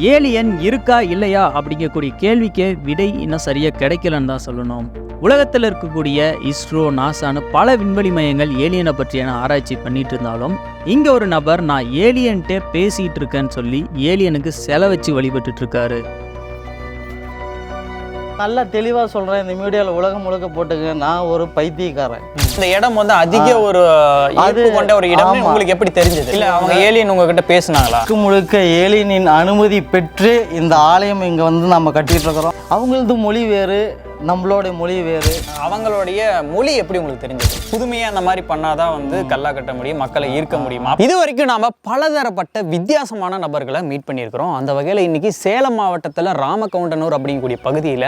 Alien இருக்கா இல்லையா அப்படிங்கக்கூடிய கேள்விக்கு விடை இன்னும் சரியாக கிடைக்கலன்னு தான் சொல்லணும். உலகத்தில் இருக்கக்கூடிய இஸ்ரோ நாசான்னு பல விண்வெளி மையங்கள் ஏலியனை பற்றியான ஆராய்ச்சி பண்ணிட்டு இருந்தாலும் இங்கே ஒரு நபர் நான் ஏலியன்ட்டே பேசிகிட்டு இருக்கேன்னு சொல்லி ஏலியனுக்கு செலவச்சு வழிபட்டுட்டு இருக்காரு. நல்லா தெளிவாக சொல்கிறேன் இந்த மீடியாவில் உலகம் முழுக்க போட்டுங்க நான் ஒரு பைத்தியக்காரன். இந்த இடம் வந்து அதிக ஒரு ஈர்ப்பு கொண்ட ஒரு இடம். உங்களுக்கு எப்படி தெரிஞ்சது? இல்ல அவங்க ஏலியன் உங்ககிட்ட பேசுனாங்களா? முழுக்க ஏலியனின் அனுமதி பெற்று இந்த ஆலயம் இங்கே வந்து நம்ம கட்டிட்டு இருக்கிறோம். அவங்களது மொழி வேறு நம்மளோட மொழி வேறு. அவங்களுடைய மொழி எப்படி உங்களுக்கு தெரிஞ்சது? புதுமையா அந்த மாதிரி பண்ணாதான் வந்து கல்லா கட்ட முடியும் மக்களை ஈர்க்க முடியுமா? இது வரைக்கும் நாம பலதரப்பட்ட வித்தியாசமான நபர்களை மீட் பண்ணியிருக்கிறோம். அந்த வகையில் இன்னைக்கு சேலம் மாவட்டத்தில் ராமகவுண்டனூர் அப்படிங்கக்கூடிய பகுதியில்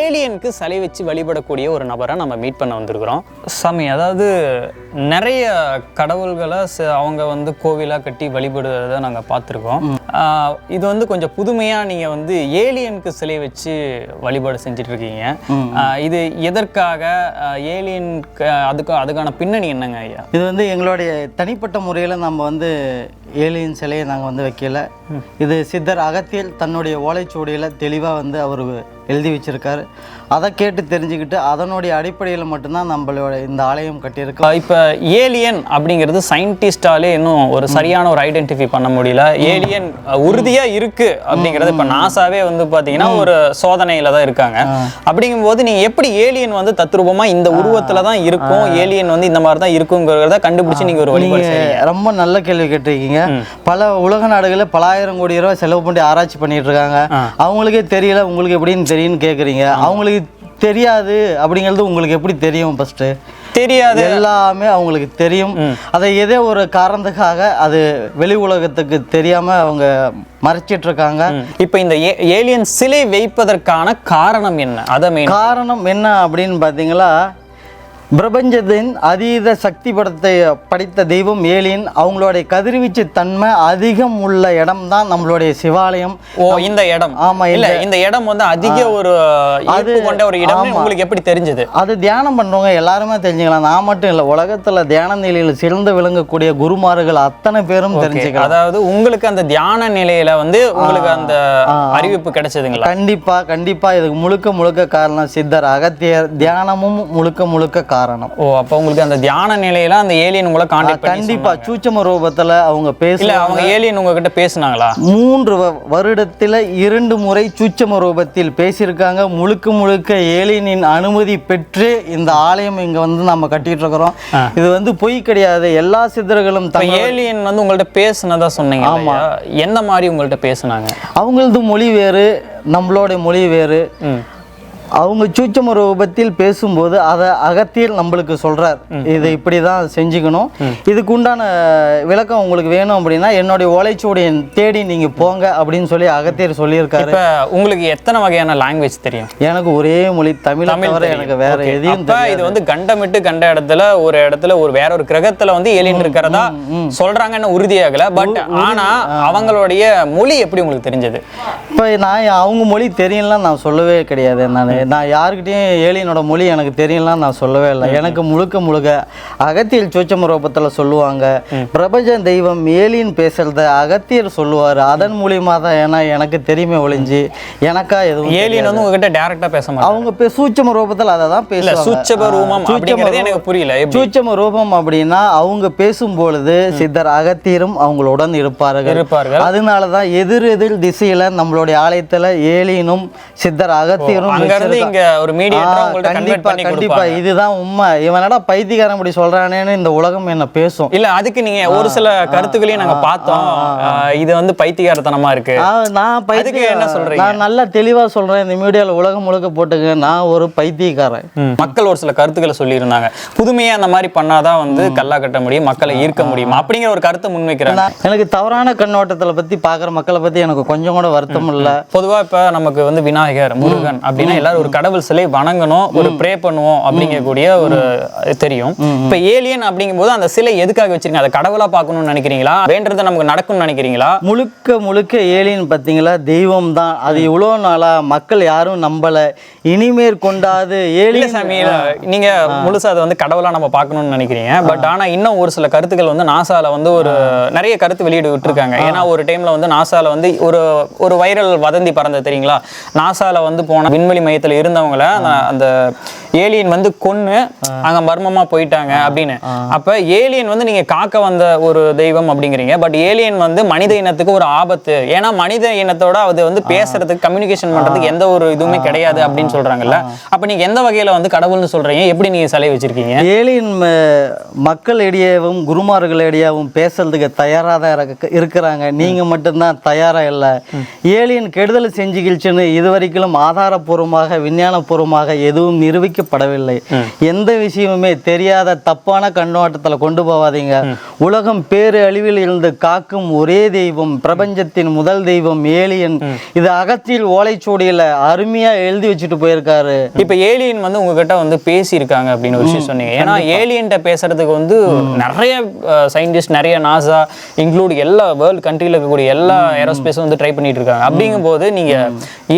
ஏலியனுக்கு சிலை வச்சு வழிபடக்கூடிய ஒரு நபரை நம்ம மீட் பண்ண வந்திருக்கிறோம். சாமி அதாவது நிறைய கடவுள்களை அவங்க வந்து கோவிலாக கட்டி வழிபடுறதை நாங்கள் பார்த்துருக்கோம். இது வந்து கொஞ்சம் புதுமையாக நீங்கள் வந்து ஏலியனுக்கு சிலை வச்சு வழிபாடு ஆஹ் இது எதற்காக ஏலியன் அதுக்கு அதுக்கான பின்னணி என்னங்க ஐயா? இது வந்து எங்களுடைய தனிப்பட்ட முறையில் நம்ம வந்து ஏலியன் சிலையை நாங்கள் வந்து வைக்கல. இது சித்தர் அகத்தியல் தன்னுடைய ஓலைச்சுவடியில் தெளிவாக வந்து அவர் எழுதி வச்சிருக்காரு. அதை கேட்டு தெரிஞ்சுக்கிட்டு அதனுடைய அடிப்படையில் மட்டும்தான் நம்மளோட இந்த ஆலயம் கட்டியிருக்கோம் இப்போ ஏலியன் அப்படிங்கிறது சயின்டிஸ்டாலே இன்னும் ஒரு சரியான ஒரு ஐடென்டிஃபை பண்ண முடியல. ஏலியன் உறுதியா இருக்கு அப்படிங்கிறது இப்போ நாசாவே வந்து பாத்தீங்கன்னா ஒரு சோதனையில தான் இருக்காங்க. அப்படிங்கும்போது நீங்க எப்படி ஏலியன் வந்து தத்ரூபமா இந்த உருவத்துல தான் இருக்கும் ஏலியன் வந்து இந்த மாதிரி தான் இருக்குங்கிறத கண்டுபிடிச்சு நீங்க ஒரு நீங்கள் ரொம்ப நல்ல கேள்வி கேட்டிருக்கீங்க. பல உலக நாடுகளில் பலாயிரம் கோடி ரூபாய் செலவு பண்ணி ஆராய்ச்சி பண்ணிட்டு இருக்காங்க. அவங்களுக்கே தெரியல உங்களுக்கு எப்படின்னு தெரியும்னு கேட்குறீங்க அவங்களுக்கு தெரியாது அப்படிங்கிறது உங்களுக்கு எப்படி தெரியும் ஃபஸ்ட்டு தெரியாது. எல்லாமே அவங்களுக்கு தெரியும். அதை ஏதோ ஒரு காரணத்துக்காக அது வெளி உலகத்துக்கு தெரியாம அவங்க மறைச்சிட்டு இருக்காங்க. இப்போ இந்த ஏலியன் சிலை வைப்பதற்கான காரணம் என்ன? அதை காரணம் என்ன அப்படின்னு பார்த்தீங்களா பிரபஞ்சத்தின் அதீத சக்தி படத்தை படைத்த தெய்வம் ஏலியன் அவங்களுடைய கதிர்வீச்சு தன்மை அதிகம் உள்ள இடம் தான் நம்மளுடைய சிவாலயம். ஓ இந்த இடம். ஆமா, இல்ல இந்த இடம் வந்து அதிக ஒரு ஈர்ப்பு கொண்ட ஒரு இடம். உங்களுக்கு எப்படி தெரிஞ்சது? அது தியானம் பண்ணுறவங்க எல்லாருமே தெரிஞ்சுக்கலாம். நான் மட்டும் இல்லை உலகத்தில் தியான நிலையில் சிறந்து விளங்கக்கூடிய குருமார்கள் அத்தனை பேரும் தெரிஞ்சுக்கலாம். அதாவது உங்களுக்கு அந்த தியான நிலையில வந்து உங்களுக்கு அந்த அறிவிப்பு கிடைச்சதுங்களா? கண்டிப்பா கண்டிப்பா. இதுக்கு முழுக்க முழுக்க காரணம் சித்தர் அகத்தியர். தியானமும் முழுக்க முழுக்க காரணம். ஓ அப்ப உங்களுக்கு அந்த தியான நிலையில அந்த ஏலியன் உங்களை காண்டாக்ட் கண்டிப்பா. சூட்சம ரூபத்துல அவங்க பேசல அவங்க ஏலியன் உங்ககிட்ட பேசுனாங்களா? மூன்று வருடத்துல இரண்டு முறை சூட்சம ரூபத்தில் பேசியிருக்காங்க. முழுக்க முழுக்க ஏலியனின் அனுமதி பெற்று இந்த ஆலயம் இங்க வந்து நம்ம கட்டிட்டு இருக்கிறோம். இது வந்து பொய் கிடையாது. எல்லா சித்தர்களும் ஏலியன் வந்து உங்கள்ட்ட பேசுனதா சொன்னீங்க இல்லையா? என்ன மாதிரி உங்கள்ட்ட பேசுனாங்க? அவங்களது மொழி வேறு நம்மளோட மொழி வேறு. அவங்க சூட்சம ரூபத்தில் பேசும்போது அதை அகத்தியல் நம்மளுக்கு சொல்றார். இதை இப்படி தான் செஞ்சுக்கணும். இதுக்கு உண்டான விளக்கம் உங்களுக்கு வேணும் அப்படின்னா என்னுடைய ஓலைச்சுவடியை தேடி நீங்க போங்க அப்படின்னு சொல்லி அகத்தியர் சொல்லியிருக்காரு. இப்ப உங்களுக்கு எத்தனை வகையான லாங்குவேஜ் தெரியும்? எனக்கு ஒரே மொழி தமிழ் தவிர. எனக்கு வேற. எதையும் இது வந்து கண்டமிட்டு கண்ட இடத்துல ஒரு இடத்துல ஒரு வேற ஒரு கிரகத்துல வந்து ஏலியன் இருக்கிறதா சொல்றாங்கன்னு உறுதியாகல பட் ஆனா அவங்களுடைய மொழி எப்படி உங்களுக்கு தெரிஞ்சது? இப்போ நான் அவங்க மொழி தெரியலாம் நான் சொல்லவே கிடையாது. நான் நான் யாருக்கிட்டையும் ஏலியனோட மொழி எனக்கு தெரியலாம் நான் சொல்லவே இல்லை. எனக்கு முழுக்க முழுக்க அகத்தியல் சூச்சம ரூபத்தில் சொல்லுவாங்க. பிரபஞ்ச தெய்வம் ஏலியன் பேசுறத அகத்தியர் சொல்லுவார். அதன் மூலியமா தான் ஏன்னா எனக்கு தெரியுமே ஒளிஞ்சு எனக்கா எதுவும் ஏலியன் வந்து உங்ககிட்ட டைரக்டா பேச மாட்டாங்க அவங்க பே சூட்சம ரூபத்தில் அதை தான் பேசுவாங்க. சூட்சப ரூபம் எனக்கு. புரியல சூட்சம ரூபம் அப்படின்னா அவங்க பேசும்பொழுது சித்தர் அகத்தியரும் அவங்களுடன் இருப்பார்கள். இருப்பார்கள். அதனால தான் எதிர் எதிர் திசையில நம்மளுடைய ஆலயத்துல ஏலியனும் சித்தர் அகத்தியரும் வச்சிருக்கா- இங்க ஒரு மீடியேட்டரா உங்கள்ட்ட கன்வெர்ட் கண்டிப்பா பண்ணி கண்டிப்பா. கொடுப்பாங்க. இதுதான் உண்மை. இவனடா பைத்தியக்காரன் இப்படி சொல்றானேன்னு இந்த உலகம் என்ன பேசும். இல்ல அதுக்கு நீங்க ஒரு சில கருத்துக்களையும் நாங்க பார்த்தோம். இது வந்து பைத்தியகாரத்தனமா இருக்கு. நான் பைத்திய என்ன சொல்றீங்க? நான் நல்லா தெளிவா சொல்றேன். இந்த மீடியால உலகம் முழுக்க போட்டுங்க நான் ஒரு பைத்தியக்காரன். மக்கள் ஒரு சில கருத்துக்களை சொல்லியிருந்தாங்க. புதுமையா அந்த மாதிரி பண்ணாதான் வந்து கல்லா கட்ட முடியும் மக்களை ஈர்க்க முடியும்? அப்படிங்கிற ஒரு கருத்தை முன்வைக்கிறாங்க. நான் எனக்கு தவறான கண்ணோட்டத்துல பத்தி பாக்குற மக்களை பத்தி எனக்கு கொஞ்சம் கூட வருத்தம் இல்ல. பொதுவா இப்ப நமக்கு வந்து விநாயகர் முருகன் அப்படின்னா எல்லாரும் அதாவது ஒரு கடவுள் சிலை வணங்கணும் ஒரு ப்ரே பண்ணுவோம் அப்படிங்கக்கூடிய ஒரு தெரியும். இப்ப ஏலியன் அப்படிங்கும்போது அந்த சிலை எதுக்காக வச்சிருக்கீங்க? அதை கடவுளா பார்க்கணும்னு நினைக்கிறீங்களா? வேண்டது நமக்கு நடக்கும்னு நினைக்கிறீங்களா? முழுக்க முழுக்க ஏலின்னு பார்த்தீங்களா? தெய்வம் தான். அது இவ்வளோ நாளா மக்கள் யாரும் நம்பல. இனிமேற் கொண்டாது ஏலியன் சாமி நீங்க முழுசா அதை வந்து கடவுளா நம்ம பார்க்கணும்னு நினைக்கிறீங்க. பட் ஆனா இன்னும் ஒரு சில கருத்துக்கள் வந்து நாசால வந்து ஒரு நிறைய கருத்து வெளியிட்டு விட்டுருக்காங்க. ஏன்னா ஒரு டைம்ல வந்து நாசால வந்து ஒரு ஒரு வைரல் வதந்தி பறந்தது தெரியுங்களா? நாசால வந்து போன விண்வெளி மையத்துல இருந்தவங்கள அந்த- ஏலியன் வந்து கொன்னு அங்க மர்மமா போயிட்டாங்க அப்படின்னு. அப்ப ஏலியன் வந்து நீங்க காக்க வந்த ஒரு தெய்வம் அப்படிங்கிறீங்க. பட் ஏலியன் வந்து மனித இனத்துக்கு ஒரு ஆபத்து. ஏன்னா மனித இனத்தோட அது வந்து பேசுறதுக்கு கம்யூனிகேஷன் பண்றதுக்கு எந்த ஒரு இதுவுமே கிடையாது அப்படின்னு சொல்றாங்கல்ல. அப்ப நீங்க எந்த வகையில வந்து கடவுள்னு சொல்றீங்க? எப்படி நீங்க சிலை வச்சிருக்கீங்க? ஏலியன் ம- மக்களிடையேவும் குருமார்களிடையேவும் பேசுறதுக்கு தயாராக தான் இருக்க- இருக்கிறாங்க. நீங்க மட்டும்தான் தயாரா இல்லை. ஏலியன் கெடுதல் செஞ்சுக்கிச்சுன்னு இதுவரைக்கும் ஆதாரபூர்வமாக விஞ்ஞானபூர்வமாக எதுவும் நிரூபிக்கப்படவில்லை. எந்த விஷயமுமே தெரியாத தப்பான கண்ணோட்டத்தில் கொண்டு போகாதீங்க உலகம் பேரு அழிவில் இருந்து காக்கும் ஒரே தெய்வம் பிரபஞ்சத்தின் முதல் தெய்வம் ஏலியன். இது அகத்தியில் ஓலைச்சுவடியில அருமையா எழுதி வச்சுட்டு போயிருக்காரு. இப்ப ஏலியன் வந்து உங்ககிட்ட வந்து பேசியிருக்காங்க அப்படின்னு ஒரு விஷயம் சொன்னீங்க. ஏன்னா ஏலியன்ட்ட பேசுறதுக்கு வந்து நிறைய சயின்டிஸ்ட் நிறைய நாசா இன்க்ளூட் எல்லா வேர்ல்டு கண்ட்ரியில் இருக்கக்கூடிய எல்லா ஏரோஸ்பேஸும் வந்து ட்ரை பண்ணிட்டு இருக்காங்க. அப்படிங்கும்போது நீங்க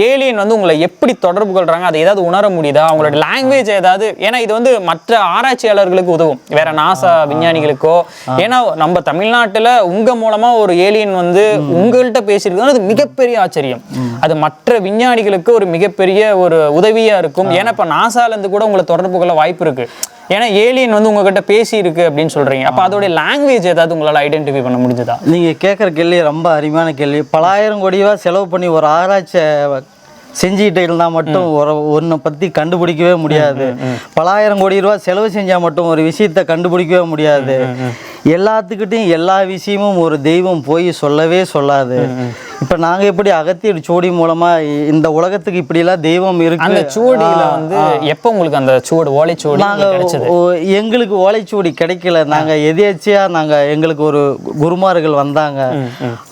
ஏலியன் வந்து உங்களை எப்படி தொடர்பு கொள்றாங்க அதை ஏதாவது உணர முடியுதா? அவங்களோட லாங்குவேஜ் ஏதாவது ஏன்னா இது வந்து மற்ற ஆராய்ச்சியாளர்களுக்கு உதவும். வேற நாசா விஞ்ஞானிகளுக்கோ ஏன்னா நம்ம தமிழ்நாட்டுல உங்க மூலமா ஒரு ஏலியன் வந்து உங்கள்கிட்ட பேசியிருக்கிறது அது மிகப்பெரிய ஆச்சரியம். அது மற்ற விஞ்ஞானிகளுக்கு ஒரு மிகப்பெரிய ஒரு உதவியா இருக்கும். ஏன்னா இப்ப நாசால இருந்து கூட உங்களை தொடர்பு கொள்ள வாய்ப்பு இருக்கு. ஏன்னா ஏலியன் வந்து உங்ககிட்ட பேசி இருக்கு அப்படின்னு சொல்றீங்க. அப்ப அதோட லாங்குவேஜ் ஏதாவது உங்களால ஐடென்டிஃபை பண்ண முடிஞ்சதா? நீங்க கேட்குற கேள்வி ரொம்ப அருமையான கேள்வி. பலாயிரம் கோடி ரூபா செலவு பண்ணி ஒரு ஆராய்ச்சி செஞ்சுக்கிட்டு இருந்தால் மட்டும் ஒரு ஒன்றை பற்றி கண்டுபிடிக்கவே முடியாது. பலாயிரம் கோடி ரூபா செலவு செஞ்சால் மட்டும் ஒரு விஷயத்தை கண்டுபிடிக்கவே முடியாது. எல்லாத்துக்கிட்டையும் எல்லா விஷயமும் ஒரு தெய்வம் போய் சொல்லவே சொல்லாது. இப்போ நாங்கள் எப்படி அகத்தியர் சோடி மூலமாக இந்த உலகத்துக்கு இப்படிலாம் தெய்வம் இருக்கு? அந்த சுவடியில வந்து எப்போ உங்களுக்கு அந்த சுவடு ஓலைச்சுவடி நாங்கள் எங்களுக்கு ஓலைச்சுவடி கிடைக்கல. நாங்கள் எதேச்சியா நாங்கள் எங்களுக்கு ஒரு குருமார்கள் வந்தாங்க.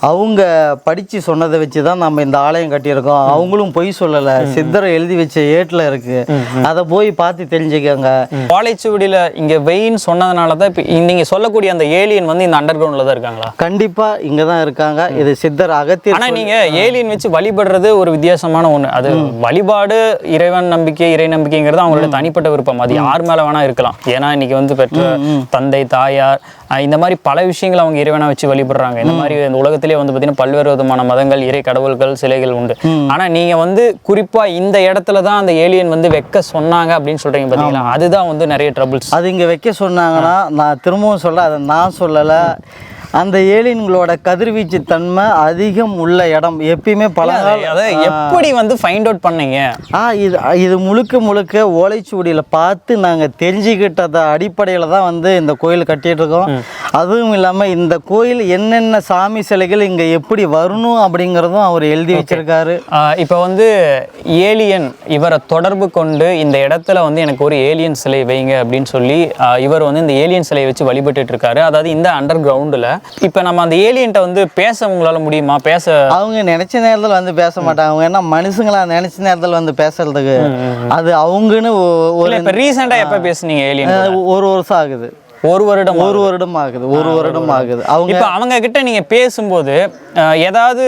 அவங்க படித்து சொன்னதை வச்சு தான் நம்ம இந்த ஆலயம் கட்டியிருக்கோம். அவங்களும் பொய் சொல்லலை. சித்தரை எழுதி வச்ச ஏட்டில் இருக்கு. அதை போய் பார்த்து தெரிஞ்சுக்கோங்க. ஓலைச்சுவடியில இங்க வெயின்னு சொன்னதுனால தான் இப்போ நீங்க சொல்லக்கூடிய அந்த ஏலியன் வந்து இந்த அண்டர் கிரவுண்ட்ல தான் இருக்காங்களா? கண்டிப்பாக இங்கே தான் இருக்காங்க இது சித்தர் அகத்தியர் ஆனா நீங்க ஏலியன் வச்சு வழிபடுறது ஒரு வித்தியாசமான ஒண்ணு. அது வழிபாடு இறைவன் நம்பிக்கை இறை நம்பிக்கைங்கிறது அவங்களோட தனிப்பட்ட விருப்பம். அது யார் மேல வேணா இருக்கலாம். ஏன்னா இன்னைக்கு வந்து பெற்ற தந்தை தாயார் இந்த மாதிரி பல விஷயங்கள் அவங்க இறைவனா வச்சு வழிபடுறாங்க. இந்த மாதிரி இந்த உலகத்திலே வந்து பார்த்தீங்கன்னா பல்வேறு விதமான மதங்கள் இறை கடவுள்கள் சிலைகள் உண்டு. ஆனா நீங்க வந்து குறிப்பா இந்த இடத்துல தான் அந்த ஏலியன் வந்து வைக்க சொன்னாங்க அப்படின்னு சொல்றீங்க பாத்தீங்களா? அதுதான் வந்து நிறைய ட்ரபிள்ஸ் அது இங்கே வைக்க சொன்னாங்கன்னா நான் திரும்பவும் சொல்ல அதை நான் சொல்லலை. அந்த ஏலியன்களோட கதிர்வீச்சு தன்மை அதிகம் உள்ள இடம். எப்பயுமே பல அதை எப்படி வந்து ஃபைண்ட் அவுட் பண்ணீங்க? ஆ இது இது முழுக்க முழுக்க ஓலைச்சுவடியில் பார்த்து நாங்கள் தெரிஞ்சுக்கிட்டத அடிப்படையில் தான் வந்து இந்த கோயில் கட்டிட்டு இருக்கோம். அதுவும் இல்லாமல் இந்த கோயில் என்னென்ன சாமி சிலைகள் இங்கே எப்படி வரணும் அப்படிங்கிறதும் அவர் எழுதி வச்சிருக்காரு. இப்போ வந்து ஏலியன் இவரை தொடர்பு கொண்டு இந்த இடத்துல வந்து எனக்கு ஒரு ஏலியன் சிலை வைங்க அப்படின்னு சொல்லி இவர் வந்து இந்த ஏலியன் சிலையை வச்சு வழிபட்டுட்டு இருக்காரு. அதாவது இந்த அண்டர் கிரவுண்டில் இப்போ நம்ம அந்த ஏலியன்ட்ட வந்து பேச உங்களால முடியுமா? பேச அவங்க நினைச்ச நேரத்தில் வந்து பேச மாட்டாங்க. அவங்க என்ன மனுஷங்களா நினைச்ச நேரத்தில் வந்து பேசுறதுக்கு? அது அவங்கன்னு ஒரு இப்போ ரீசெண்டாக எப்போ பேசுனீங்க ஏலியன் ஒரு வருஷம் ஆகுது. ஒரு வருடம் ஒரு வருடம் ஆகுது ஒரு வருடம் ஆகுது. அவங்க இப்போ அவங்க கிட்ட நீங்க பேசும்போது ஏதாவது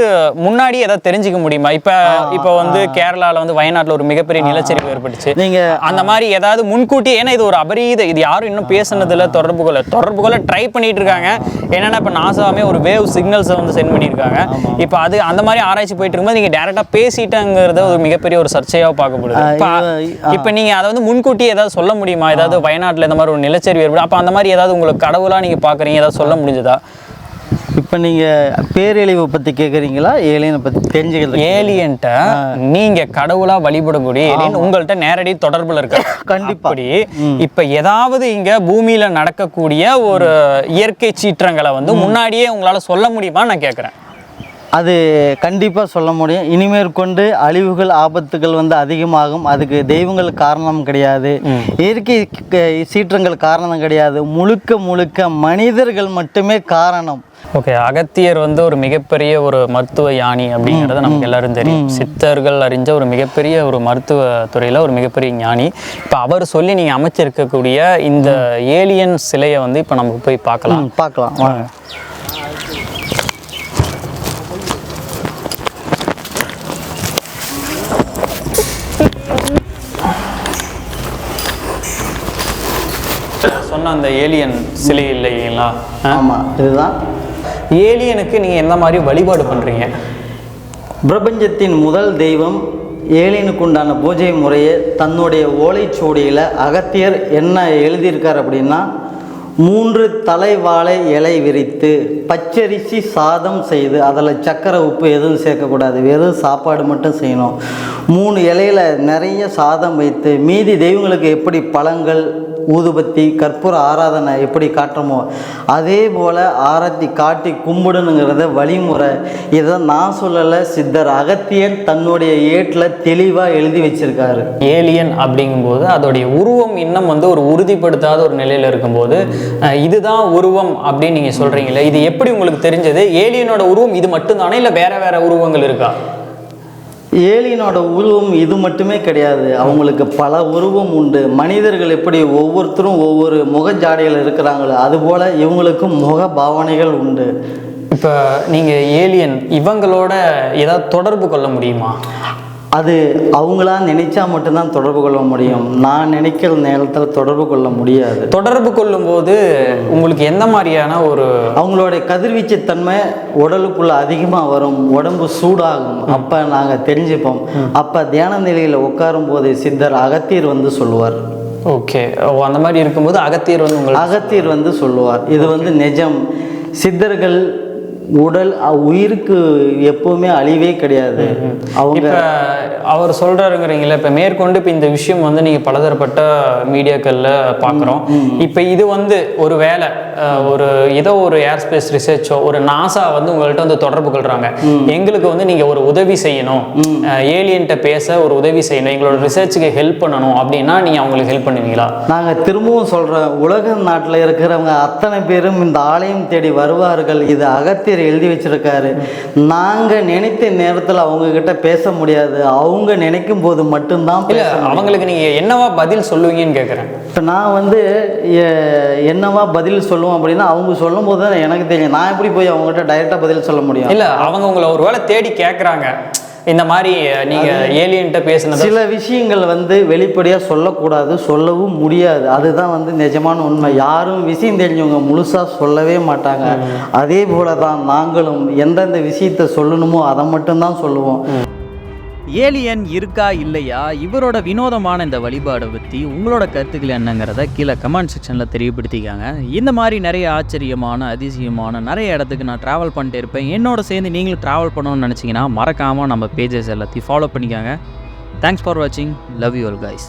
முன்னாடி ஏதாவது தெரிஞ்சுக்க முடியுமா? இப்போ இப்போ வந்து கேரளால வந்து வயநாட்டுல ஒரு மிகப்பெரிய நிலச்சரிவு ஏற்பட்டுச்சு. நீங்க அந்த மாதிரி ஏதாவது முன்கூட்டி ஏன்னா இது ஒரு அபரீத இது யாரும் இன்னும் பேசுனதில்ல தொடர்பு கொள்ள தொடர்பு கொள்ள ட்ரை பண்ணிட்டு இருக்காங்க. என்னன்னா இப்போ நாசாவே ஒரு வேவ் சிக்னல்ஸை வந்து சென்ட் பண்ணியிருக்காங்க. இப்போ அது அந்த மாதிரி ஆராய்ச்சி போயிட்டு இருக்கும்போது நீங்க டேரெக்டாக பேசிட்டாங்கிறத ஒரு மிகப்பெரிய ஒரு சர்ச்சையாக பார்க்கப்படுது. இப்போ நீங்க அதை வந்து முன்கூட்டி ஏதாவது சொல்ல முடியுமா? ஏதாவது வயநாட்டுல இந்த மாதிரி ஒரு நிலச்சரிவு ஏற்படும் அப்போ அந்த மாதிரி ஏதாவது உங்களுக்கு கடவுளா நீங்க பாக்குறீங்க ஏதாவது சொல்ல முடிஞ்சதா? இப்போ நீங்க பேரழிவை பத்தி கேக்குறீங்களா? ஏலியனை பத்தி தெரிஞ்சுக்கிறது ஏலியன்ட்ட நீங்க கடவுளா வழிபடக்கூடிய ஏலியன் உங்கள்ட்ட நேரடி தொடர்புல இருக்க. கண்டிப்பா. அப்படி. இப்ப ஏதாவது இங்க பூமியில நடக்கக்கூடிய ஒரு இயற்கை சீற்றங்களை வந்து முன்னாடியே உங்களால சொல்ல முடியுமா நான் கேக்குறேன். அது கண்டிப்பாக சொல்ல முடியும். இனிமேல் கொண்டு அழிவுகள் ஆபத்துகள் வந்து அதிகமாகும். அதுக்கு தெய்வங்கள் காரணம் கிடையாது. இயற்கை சீற்றங்கள் காரணம் கிடையாது. முழுக்க முழுக்க மனிதர்கள் மட்டுமே காரணம். ஓகே அகத்தியர் வந்து ஒரு மிகப்பெரிய ஒரு மருத்துவ யானி அப்படிங்கிறது நமக்கு எல்லாரும் தெரியும். சித்தர்கள் அறிஞ்ச ஒரு மிகப்பெரிய ஒரு மருத்துவ துறையில் ஒரு மிகப்பெரிய ஞானி. இப்போ அவர் சொல்லி நீங்கள் அமைச்சிருக்கக்கூடிய இந்த ஏலியன் சிலையை வந்து இப்போ நம்ம போய் பார்க்கலாம். பார்க்கலாம். சொன்ன அந்த ஏலியன் சிலை இல்லைங்களா? ஆமாம் இதுதான். ஏலியனுக்கு நீங்கள் எந்த மாதிரி வழிபாடு பண்ணுறீங்க பிரபஞ்சத்தின் முதல் தெய்வம் ஏலியனுக்கு உண்டான பூஜை முறையை தன்னுடைய ஓலைச்சுவடியில் அகத்தியர் என்ன எழுதியிருக்கார் அப்படின்னா மூன்று தலைவாழை இலை விரித்து பச்சரிசி சாதம் செய்து அதில் சக்கரை உப்பு எதுவும் சேர்க்கக்கூடாது. வெறும் சாப்பாடு மட்டும் செய்யணும். மூணு இலையில நிறைய சாதம் வைத்து மீதி தெய்வங்களுக்கு எப்படி பழங்கள் ஊதுபத்தி கற்பூர ஆராதனை எப்படி காட்டுறோமோ அதே போல் ஆரத்தி காட்டி கும்பிடணுங்கிறத வழிமுறை. இதை நான் சொல்லலை சித்தர் அகத்தியர் தன்னுடைய ஏட்டில் தெளிவாக எழுதி வச்சிருக்காரு. ஏலியன் அப்படிங்கும்போது அதோடைய உருவம் இன்னும் வந்து ஒரு உறுதிப்படுத்தாத ஒரு நிலையில் இருக்கும்போது இதுதான் உருவம் அப்படின்னு நீங்கள் சொல்கிறீங்களே இது எப்படி உங்களுக்கு தெரிஞ்சது? ஏலியனோட உருவம் இது மட்டும்தானே இல்லை வேற வேற உருவங்கள் இருக்கா? ஏலியனோட உருவம் இது மட்டுமே கிடையாது. அவங்களுக்கு பல உருவம் உண்டு. மனிதர்கள் எப்படி ஒவ்வொருத்தரும் ஒவ்வொரு முகஜாடையில் இருக்கிறாங்களோ அதுபோல் இவங்களுக்கும் முக பாவனைகள் உண்டு. இப்போ நீங்கள் ஏலியன் இவங்களோட ஏதாவது தொடர்பு கொள்ள முடியுமா? அது அவங்களா நினைச்சா மட்டும்தான் தொடர்பு கொள்ள முடியும். நான் நினைக்கிற நேரத்தில் தொடர்பு கொள்ள முடியாது. தொடர்பு கொள்ளும்போது உங்களுக்கு எந்த மாதிரியான ஒரு அவங்களுடைய கதிர்வீச்சு தன்மை உடலுக்குள்ள அதிகமாக வரும். உடம்பு சூடாகும். அப்போ நாங்கள் தெரிஞ்சுப்போம். அப்போ தியான நிலையில் உட்காரும் போது சித்தர் அகத்தியர் வந்து சொல்லுவார். ஓகே. அந்த மாதிரி இருக்கும்போது அகத்தியர் வந்து உங்களுக்கு அகத்தியர் வந்து சொல்லுவார். இது வந்து நிஜம். சித்தர்கள் உடல் உயிருக்கு எப்பவுமே அழிவே கிடையாது. அவங்க அவர் சொல்கிறாருங்கிறீங்களா இப்போ மேற்கொண்டு இப்போ இந்த விஷயம் வந்து நீங்கள் பலதரப்பட்ட மீடியாக்களில் பார்க்குறோம் இப்போ இது வந்து ஒரு வேலை ஒரு ஏதோ ஒரு ஏர்ஸ்பேஸ் ரிசர்ச்சோ ஒரு நாசா வந்து உங்கள்கிட்ட வந்து தொடர்பு கொள்கிறாங்க எங்களுக்கு வந்து நீங்கள் ஒரு உதவி செய்யணும். ஏலியன்ட்ட பேச ஒரு உதவி செய்யணும். எங்களோட ரிசர்ச்சுக்கு ஹெல்ப் பண்ணணும் அப்படின்னா நீங்கள் அவங்களுக்கு ஹெல்ப் பண்ணுவீங்களா? நாங்கள் திரும்பவும் சொல்கிறோம் உலக நாட்டில் இருக்கிறவங்க அத்தனை பேரும் இந்த ஆலயம் தேடி வருவார்கள். இது அகத்தியர் எழுதி வச்சிருக்காரு. நாங்கள் நினைத்த நேரத்தில் அவங்க கிட்ட பேச முடியாது. அவங்க நினைக்கும் போது மட்டும்தான் அவங்களுக்கு நீங்கள் என்னவா பதில் சொல்லுவீங்கன்னு கேட்குறேன் இப்போ நான் வந்து என்னவா பதில் சொல்லுவோம் அப்படின்னா அவங்க சொல்லும் போது தான் எனக்கு தெரியும். நான் எப்படி போய் அவங்ககிட்ட டைரெக்டாக பதில் சொல்ல முடியும்? இல்ல அவங்க உங்களை ஒரு வேளை தேடி கேட்குறாங்க இந்த மாதிரி நீங்க ஏலியன்ட்ட பேசுனது சில விஷயங்கள் வந்து வெளிப்படையாக சொல்லக்கூடாது சொல்லவும் முடியாது. அதுதான் வந்து நிஜமான உண்மை. யாரும் விஷயம் தெரிஞ்சவங்க முழுசாக சொல்லவே மாட்டாங்க. அதே போல தான் நாங்களும் எந்தெந்த விஷயத்தை சொல்லணுமோ அதை மட்டும்தான் சொல்லுவோம். ஏலியன் இருக்கா இல்லையா? இவரோட வினோதமான இந்த வழிபாடை பற்றி உங்களோட கருத்துக்கள் என்னங்கிறத கீழே கமெண்ட் செக்ஷனில் தெரியப்படுத்திக்காங்க. இந்த மாதிரி நிறைய ஆச்சரியமான அதிசயமான நிறைய இடத்துக்கு நான் ட்ராவல் பண்ணிட்டு இருப்பேன். என்னோட சேர்ந்து நீங்களும் ட்ராவல் பண்ணணும்னு நினச்சிங்கன்னா மறக்காமல் நம்ம பேஜஸ் எல்லாத்தையும் ஃபாலோ பண்ணிக்காங்க. தேங்க்ஸ் ஃபார் வாட்சிங் லவ் யூ ஆல் கைஸ்